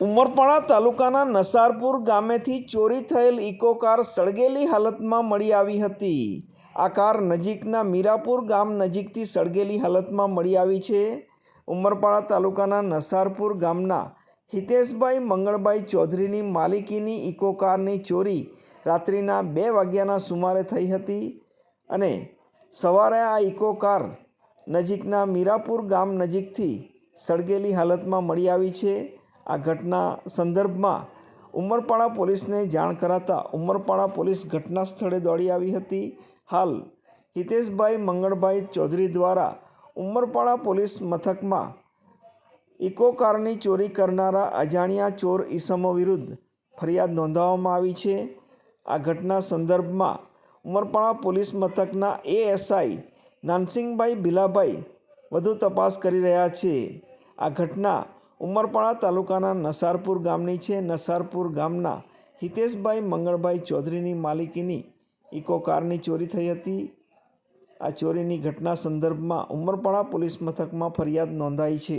ઉમરપાડા તાલુકાના નસારપુર ગામેથી ચોરી થયેલ ઇકો કાર સળગેલી હાલતમાં મળી આવી હતી. આ કાર નજીકના મીરાપુર ગામ નજીકથી સળગેલી હાલતમાં મળી આવી છે. ઉમરપાડા તાલુકાના નસારપુર ગામના હિતેશભાઈ મંગળભાઈ ચૌધરીની માલિકીની ઇકો કારની ચોરી રાત્રિના બે વાગ્યાના સુમારે થઈ હતી અને સવારે આ ઇકો કાર નજીકના મીરાપુર ગામ નજીકથી સળગેલી હાલતમાં મળી આવી છે. આ ઘટના સંદર્ભમાં ઉમરપાડા પોલીસને જાણ કરાતા ઉમરપાડા પોલીસ ઘટના સ્થળે દોડી આવી હતી. હાલ હિતેશભાઈ મંગળભાઈ ચૌધરી દ્વારા ઉમરપાડા પોલીસ મથકમાં ઇકો કારની ચોરી કરનારા અજાણ્યા ચોર ઈસમો વિરુદ્ધ ફરિયાદ નોંધાવવામાં આવી છે. આ ઘટના સંદર્ભમાં ઉમરપાડા પોલીસ મથકના એએસઆઈ નાનસિંગભાઈ ભીલાભાઈ વધુ તપાસ કરી રહ્યા છે. આ ઘટના ઉમરપાડા તાલુકાના નસારપુર ગામની છે. નસારપુર ગામના હિતેશભાઈ મંગળભાઈ ચૌધરીની માલિકીની ઇકો કારની ચોરી થઈ હતી. આ ચોરીની ઘટના સંદર્ભમાં ઉમરપાડા પોલીસ મથકમાં ફરિયાદ નોંધાઈ છે.